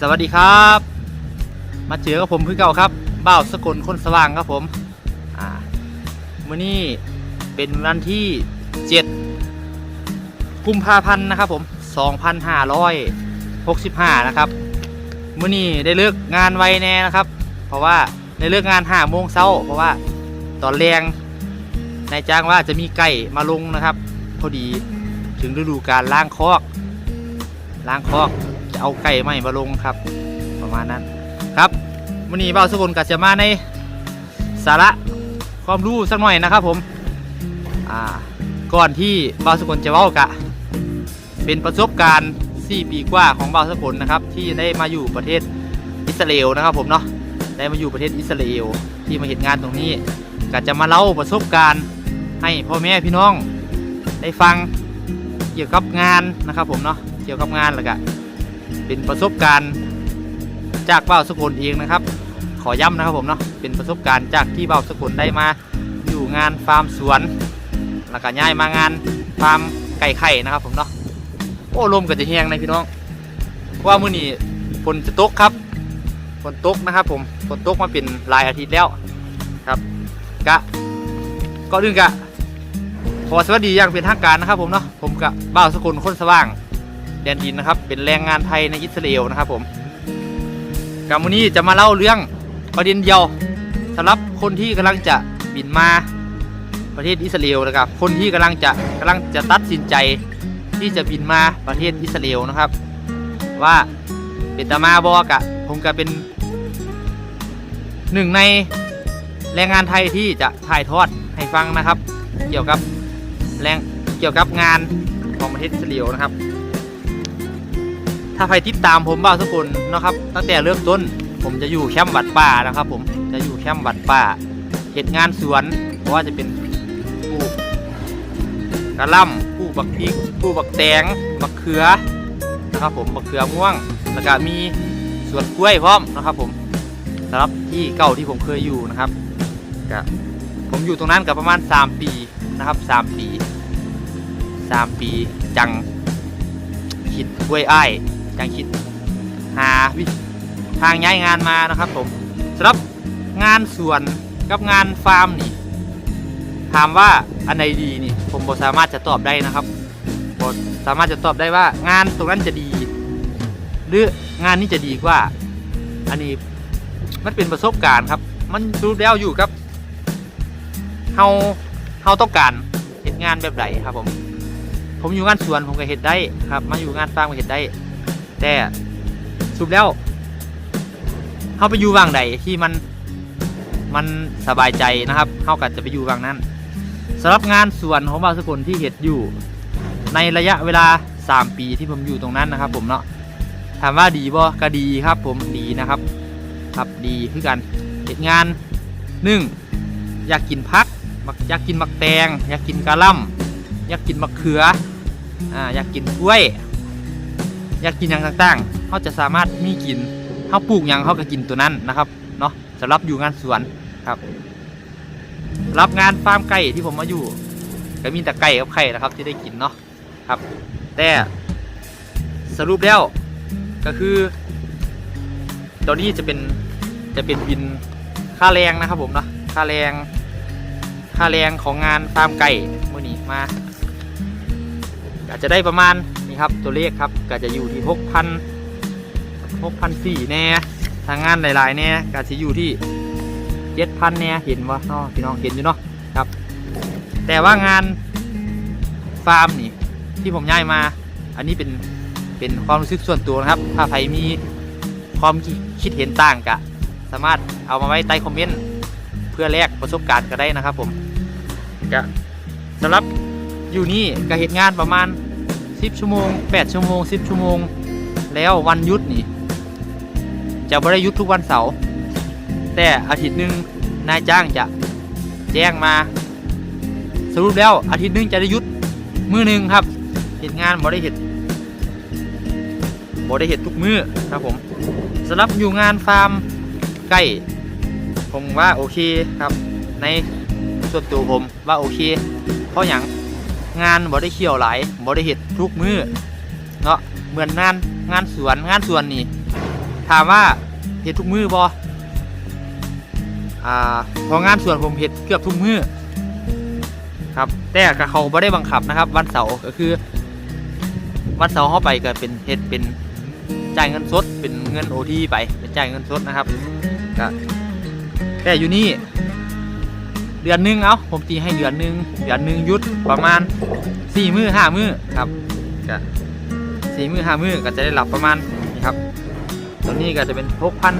สวัสดีครับ มาเจอกับผมคือเก่าครับบ่าวสกลคนสว่างครับผมอ่ามื้อนี้เป็นวันที่7กุมภาพันธ์นะครับผม 2565 นะครับมื้อนี้ได้เลิกงานไวแน่นะครับ เพราะว่าได้เลิกงาน5โมงเช้าเพราะว่าตอนแรงนายจ้างว่าจะมีไก่มาลงนะครับ พอดีถึงฤดูการล้างคอกล้างคอก เอาไก่ใหม่มาลงครับ ประมาณนั้นครับวันนี้เบาสกุลกัจะมาในสาระความรู้สักหน่อยนะครับผมอ่าก่อนที่เบาสกุลจะเว้ากะ เป็นประสบการณ์ 4 ปีกว่าของเบาสกุลนะครับ ที่ได้มาอยู่ประเทศอิสราเอลนะครับผมเนาะได้มาอยู่ประเทศอิสราเอลที่มาเห็นงานตรงนี้ก็จะมาเล่าประสบการณ์ให้พ่อแม่พี่น้องได้ฟังเกี่ยวกับงานนะครับผมเนาะเกี่ยวกับงานแล้วก็ เป็นประสบการณ์จากเบ้าสกุลเองนะครับ ขอย้ำนะครับผมเนาะเป็นประสบการณ์จากที่เบ้าสกุลได้มาอยู่งานฟาร์มสวนแล้วก็ย้ายมางานฟาร์มไก่ไข่นะครับผมเนาะโอ้ลมก็จะแห้งในะพี่น้องเพราะว่ามื้อนี้ฝนจะตกครับฝนตกนะครับผมฝนตกมาเป็นหลายอาทิตย์แล้วครับกะก็ดึงกะขอสวัสดีอย่างเป็นทางการนะครับผมเนาะผมกะบ่าวสกุลคนสว่าง แดนดินนะครับ เป็นแรงงานไทยในอิสราเอลนะครับผมกับวันนี้จะมาเล่าเรื่องประเด็นเดียวสำหรับคนที่กำลังจะบินมาประเทศอิสราเอลนะครับ คนที่กำลังจะกำลังจะตัดสินใจที่จะบินมาประเทศอิสราเอลนะครับ ว่าเป็นตามาบอกะผมก็เป็นหนึ่งในแรงงานไทยที่จะถ่ายทอดให้ฟังนะครับ เกี่ยวกับแรงเกี่ยวกับงานของประเทศอิสราเอลนะครับ ถ้าใครติดตามผมบ้างทุกคนนะครับ ตั้งแต่เริ่มต้นผมจะอยู่แคมป์วัดป่านะครับ ผมจะอยู่แคมป์วัดป่าเหตุงานสวนเพราะว่าจะเป็นปลูกกระล่ำปลูกบักพริกปลูกบักแตงบักเขือนะครับ ผมบักเขือม่วงแล้วก็มีสวนกล้วยพร้อมนะครับ ผมสำหรับที่เก่าที่ผมเคยอยู่นะครับก็ผมอยู่ตรงนั้นกับประมาณ 3 ปีนะครับ 3 ปี 3 ปีจังคิดกล้วยอ้าย ยังคิดหาวิทางย้ายงานมานะครับผมสำหรับงานสวนกับงานฟาร์มนี่ถามว่าอันใดดีนี่ ผมบอสามารถจะตอบได้นะครับบอสามารถจะตอบได้ว่างานตรงนั้นจะดี หรืองานนี้จะดีกว่า อันนี้มันเป็นประสบการณ์ครับ มันรู้แล้วอยู่กับเฮาเฮาต้องการเห็นงานแบบไหนครับผม ผมอยู่งานสวนผมก็เห็นได้ครับ มาอยู่งานฟาร์มก็เห็นได้ แต่สรุปแล้วเขาไปอยู่วางใดที่มันมันสบายใจนะครับเขาก็จะไปอยู่วางนั้นสำหรับงานสวนของบางสกุลที่เห็ดอยู่ ในระยะเวลา 3 ปีที่ผมอยู่ตรงนั้นนะครับ ผมเนาะถามว่าดีบ่ก็ดีครับ ผมดีนะครับ ครับดีคือกันเหตุงานหนึ่งอยากกินพักอยากกินมักแตง อยากกินกะล่ำอยากกินมะเขืออ่าอยากกินกล้วย อยากกินอย่างต่างๆเขาจะสามารถมีกินเขาปลูกอย่างเขาก็กินตัวนั้นนะครับเนาะสำหรับอยู่งานสวนครับ รับงานฟาร์มไก่ที่ผมมาอยู่ก็มีแต่ไก่กับไข่นะครับ ที่ได้กินเนาะครับ แต่สรุปแล้วก็คือตอนนี้จะเป็นจะเป็นบินค่าแรงนะครับผมเนาะค่าแรง ค่าแรงของงานฟาร์มไก่มื่อนี้มาอาจจะได้ประมาณ นี่ครับตัวเลขครับก็จะอยู่ที่หกพันหกพันสี่แน่ทางงานหลายๆแน่ก็จะอยู่ที่เจ็ดพันแน่เห็นวะเนาะพี่น้องเห็นอยู่เนาะครับ แต่ว่างานฟาร์มนี่ที่ผมย้ายมา อันนี้เป็นเป็นความรู้สึกส่วนตัวนะครับ ถ้าใครมีความคิดเห็นต่างกะสามารถเอามาไว้ใต้คอมเมนต์เพื่อแลกประสบการณ์ก็ได้นะครับผมก็สำหรับอยู่นี่ก็เหตุงานประมาณ 10 ชั่วโมง 8 ชั่วโมง 10 ชั่วโมง แล้ววันหยุดนี่ จะไม่ได้หยุดทุกวันเสาร์แต่อาทิตย์หนึ่งนายจ้างจะแจ้งมา สรุปแล้วอาทิตย์หนึงจะได้หยุดมือหนึ่งครับเหตุงานบ่ได้เหตุบ่ได้เหตุทุกมือครับผมสำหรับอยู่งานฟาร์มไก่ผมว่าโอเคครับ ในส่วนตัวผมว่าโอเค เพราะอย่าง งานบ่ได้เขี่ยวหลายบ่ได้เห็ดทุกมือเนาะเหมือนงานงานสวนงานสวนนี่ถามว่าเฮ็ดทุกมือบอ่าพองานสวนผมเฮ็ดเกือบทุกมือครับแต่ก็เขาบ่ได้บังคับนะครับ วันเสาร์ก็คือ วันเสาร์เข้าไปก็เป็นเฮ็ดเป็นจ่ายเงินสดเป็นเงินโอทีไปเป็นจ่ายเงินสดนะครับก็แต่อยู่นี่ เดือนหนึงเอาผมตีให้เดือนหนึงเดือนหนึงหยุดประมาณสี่มือห้ามือครับก็สี่มือห้ามือก็จะได้รับประมาณนี่ครับตัวนี้ก็จะเป็นหกพัน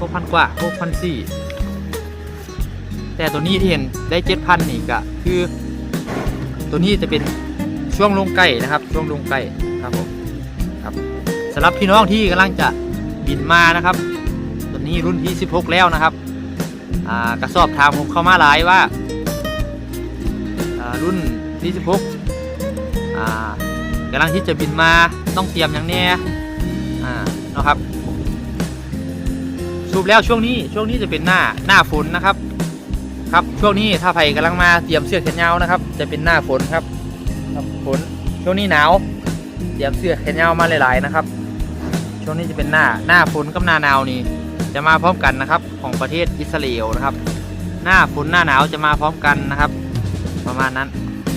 หกพันกว่าหกพันสี่แต่ตัวนี้ที่เห็นได้เจ็ดพันนี่ก็คือ ตัวนี้จะเป็นช่วงลงไก่นะครับ ช่วงลงไก่ครับผมครับสำหรับพี่น้องที่กำลังจะบินมานะครับ ตัวนี้รุ่นที่ 16 แล้วนะครับ กระสอบถามผมเข้ามาหลายว่ารุ่น 46กำลังที่จะบินมาต้องเตรียมอย่างแน่นะครับสรุปแล้วช่วงนี้ช่วงนี้จะเป็นหน้าหน้าฝนนะครับ ครับช่วงนี้ถ้าใครกำลังมาเตรียมเสื้อแขนยาวนะครับ จะเป็นหน้าฝนครับครับฝนช่วงนี้หนาวเตรียมเสื้อแขนยาวมาหลาย ๆ นะครับ ช่วงนี้จะเป็นหน้าหน้าฝนกับหน้าหนาวนี่ จะมาพร้อมกันนะครับ ของประเทศอิสราเอลนะครับ หน้าฝนหน้าหนาวจะมาพร้อมกันนะครับ ประมาณนั้น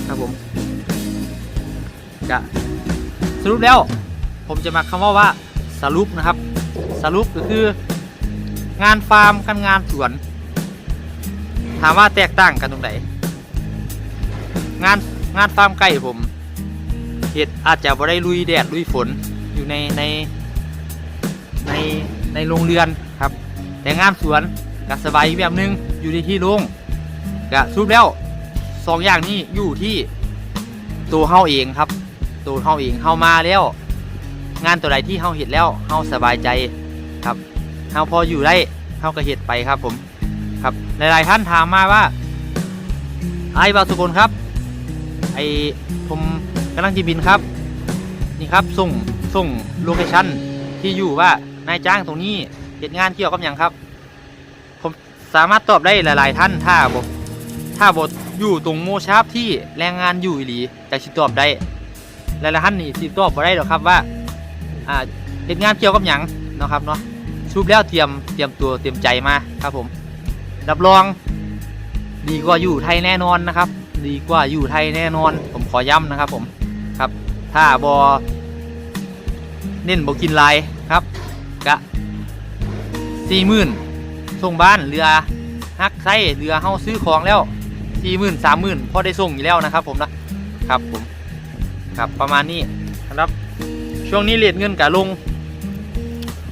ครับผมจะสรุปแล้ว ผมจะมาคำว่าว่าสรุปนะครับ สรุปก็คือ งานฟาร์มกันงานสวน ถามว่าแตกต่างกันตรงไหนงานงานฟาร์มไก่ผมเห็ดอาจจะบ่ได้ลุยแดดลุยฝนอยู่ในในในในโรงเรือน ครับ แต่งานสวนก็สบายอีกแบบหนึงอยู่ในที่ล่งก็สรุปแล้วสองอย่างนี้อยู่ที่ตัวเฮาเองครับ ตัวเฮาเองเฮามาแล้ว งานตัวใดที่เฮาเห็ดแล้วเฮาสบายใจครับเฮาพออยู่ได้เฮาก็เห็ดไปครับผมครับหลายๆท่านถามมาว่าไอ้บาสุกลครับไอ้ผมกำลังจะบินครับ นี่ครับส่งส่งโลเคชั่นที่อยู่ว่านายจ้างตรงนี้ เหตุงานเกี่ยวกับอย่างครับ ผมสามารถตอบได้หลาย ๆ ท่านถ้าบทถ้าบทอยู่ตรงโมชาร์ปที่แรงงานอยู่หลีจะชิตอบได้หลายๆท่านนี่สิตอบบ่ได้หรอกครับว่าอ่าเหตุงานเกี่ยวกับอย่างเนาะครับเนาะสรุปแล้วเตรียมเตรียมตัวเตรียมใจมาครับผมรับรองดีกว่าอยู่ไทยแน่นอนนะครับ ดีกว่าอยู่ไทยแน่นอน ผมขอย้ำนะครับผมครับ ถ้าบอเน้นบอกินลายครับกะ สี่หมื่นส่งบ้านเรือฮักไส้เรือเฮาซื้อของแล้วสี่หมื่นสามหมื่นพอได้ส่งอยู่แล้วนะครับผมนะครับผมครับประมาณนี้นะครับ ช่วงนี้เลทเงินกะลง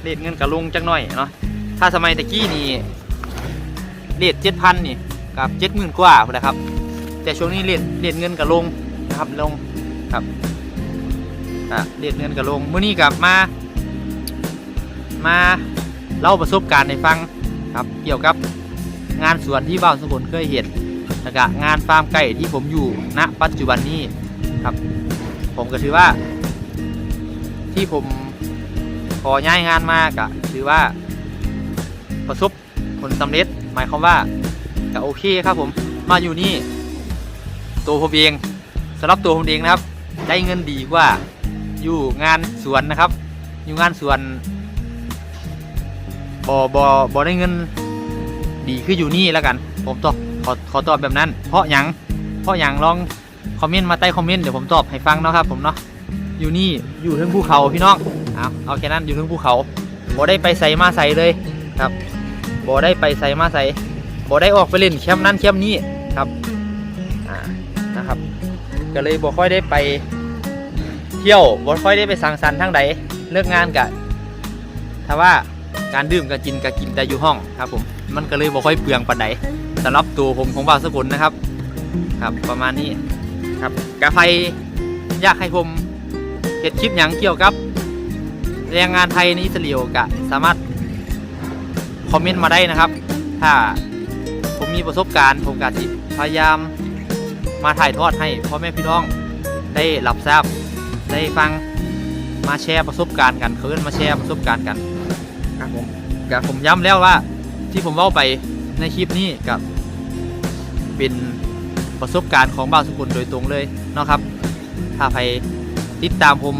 เลทเงินกะลงจักหน่อยเนาะถ้าสมัยตะกี้นี่เลทเจ็ดพันนี่กับเจ็ดหมื่นกว่าพุ่นแหละครับ แต่ช่วงนี้เลทเลทเงินกับลงนะครับลงครับอะเลทเงินกับลงเมื่อนี้กลับมามา เล่าประสบการณ์ให้ฟังครับเกี่ยวกับงานสวนที่บ้านสมุนเคยเห็นแล้วก็งานฟาร์มไก่ที่ผมอยู่ณปัจจุบันนี้ครับ ผมก็ถือว่า ที่ผมขอย้ายงานมากะถือว่า ประสบผลสำเร็จ หมายความว่าก็โอเคครับผมมาอยู่นี่ ตัวผมเองสำหรับตัวผมเองนะครับ ได้เงินดีกว่าอยู่งานสวนนะครับ อยู่งานสวน อบอบอได้เงิน ดีคืออยู่นี่แล้วกัน ผมตอบขอขอตอบแบบนั้น เพราะหยังเพราะหยังลองคอมเมนต์มาใต้คอมเมนต์เดี๋ยวผมตอบให้ฟังเนาะครับผมเนาะอยู่นี่อยู่ทั้งภูเขาพี่น้องเอาเอาแค่นั้นอยู่ทั้งภูเขาบอได้ไปใส่มาใส่เลยครับบอได้ไปใส่มาใส่บ่ได้ออกไปเล่นแคมป์นั้นแคมป์นี้ครับอ่านะครับ ก็เลยบ่ค่อยได้ไปเที่ยวบ่ค่อยได้ไปสังสรรค์ทางใดเลิกงานกะถ้าว่า การดื่มก็กินก็กินแต่อยู่ห้องครับผมมันก็เลยบ่ค่อยเปลืองปานใดสำหรับตัวผมของบ่าวสกุลนะครับ ครับประมาณนี้ครับกะไฟอยากให้ผมเฮ็ดคลิปหยังเกี่ยวกับแรงงานไทยในอิสราเอลกะสามารถคอมเมนต์มาได้นะครับ ถ้าผมมีประสบการณ์ผมกาสิพยายามมาถ่ายทอดให้พ่อแม่พี่น้องได้รับทราบได้ฟังมาแชร์ประสบการณ์กันเคินมาแชร์ประสบการณ์กัน ผมกับผมย้ำแล้วว่าที่ผมเล่าไปในคลิปนี้กับเป็นประสบการณ์ของบ่าวสกุลโดยตรงเลยเนาะครับ ถ้าใครติดตามผม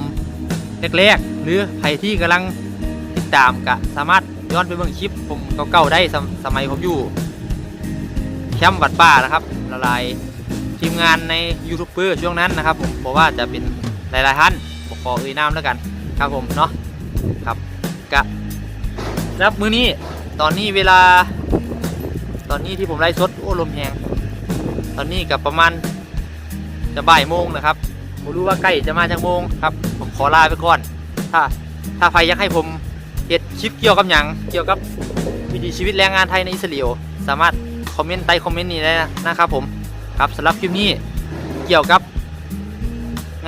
แรกๆหรือใครที่กำลังติดตามก็สามารถย้อนไปเบิ่งคลิปผมเก่าๆได้สมสมัยผมอยู่แคมป์วัดป่านะครับละลายทีมงานในยูทูบเบอร์ช่วงนั้นนะครับ ผมบอกว่าจะเป็นหลายๆท่านบอกขอเอ่ยนามแล้วกันครับผมเนาะครับกะ ครับมือนี้ตอนนี้เวลา ตอนนี้ที่ผมไล่สดโอ้ลมแหงตอนนี้กับประมาณจะบ่ายโมงนะครับผมรู้ว่าใกล้จะมาจากโมงครับ ผมขอลาไปก่อน ถ้าถ้าใครอยากให้ผมเฮ็ดคลิปเกี่ยวกับหยังเกี่ยวกับวิถีชีวิตแรงงานไทยในอิสราเอลสามารถคอมเมนต์ใต้คอมเมนต์นี้ได้นะครับผมครับสำหรับคลิปนี้เกี่ยวกับ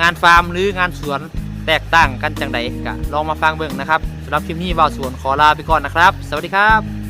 งานฟาร์มหรืองานสวน แตกต่างกันจังใดก็ลองมาฟังเบิ่งนะครับสำหรับคลิปนี้บ่าวสวนขอลาไปก่อนนะครับ สวัสดีครับ